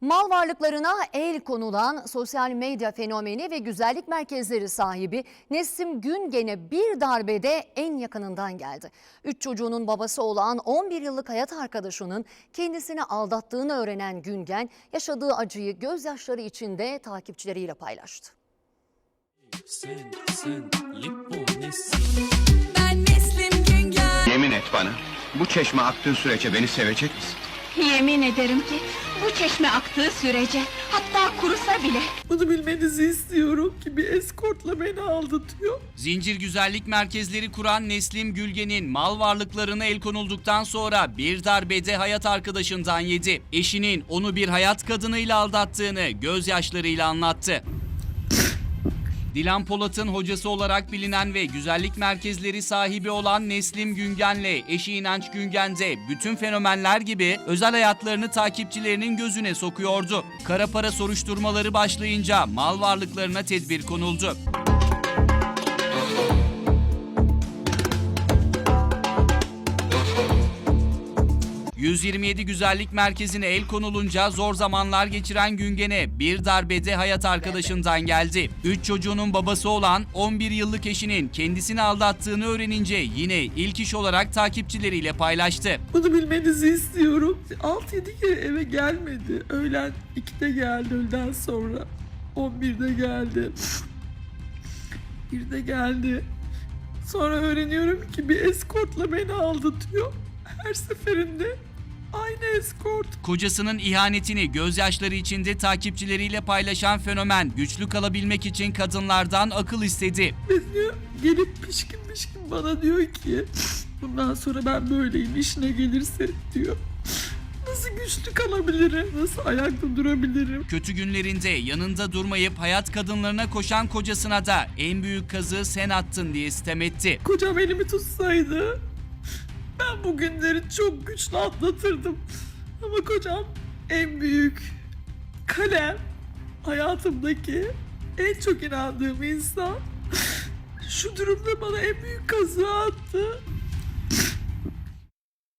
Mal varlıklarına el konulan sosyal medya fenomeni ve güzellik merkezleri sahibi Nesim Güngen'e bir darbede en yakınından geldi. Üç çocuğunun babası olan 11 yıllık hayat arkadaşının kendisini aldattığını öğrenen Güngen yaşadığı acıyı gözyaşları içinde takipçileriyle paylaştı. Sen, sen, Lipponessin. Ben Neslim. Yemin et bana. Bu çeşme aktığı sürece beni sevecek misin? Yemin ederim ki bu çeşme aktığı sürece hatta kurusa bile Bunu bilmenizi istiyorum ki bir eskortla beni aldatıyor. Zincir güzellik merkezleri kuran Neslim Gülgen'in mal varlıklarına el konulduktan sonra bir darbede hayat arkadaşından yedi. Eşinin onu bir hayat kadınıyla aldattığını gözyaşlarıyla anlattı. Dilan Polat'ın hocası olarak bilinen ve güzellik merkezleri sahibi olan Neslim Güngen'le eşi İnanç Güngen de bütün fenomenler gibi özel hayatlarını takipçilerinin gözüne sokuyordu. Kara para soruşturmaları başlayınca mal varlıklarına tedbir konuldu. ...127 güzellik merkezine el konulunca zor zamanlar geçiren Güngen'e bir darbede hayat arkadaşından geldi. 3 çocuğunun babası olan 11 yıllık eşinin kendisini aldattığını öğrenince yine ilk iş olarak takipçileriyle paylaştı. Bunu bilmenizi istiyorum. 6-7 kere eve gelmedi. Öğlen 2'de geldi öğleden sonra. 11'de geldi. 1'de geldi. Sonra öğreniyorum ki bir eskortla beni aldatıyor. Her seferinde aynı eskort. Kocasının ihanetini gözyaşları içinde takipçileriyle paylaşan fenomen güçlü kalabilmek için kadınlardan akıl istedi. Ve diyor, gelip pişkin pişkin bana diyor ki bundan sonra ben böyleyim işine gelirse diyor. Nasıl güçlü kalabilirim? Nasıl ayakta durabilirim? Kötü günlerinde yanında durmayıp hayat kadınlarına koşan kocasına da en büyük kazığı sen attın diye sitem etti. Kocam elimi tutsaydı ben bu günleri çok güçlü atlatırdım. Ama kocam en büyük kalem hayatımdaki en çok inandığım insan şu durumda bana en büyük kazığı attı.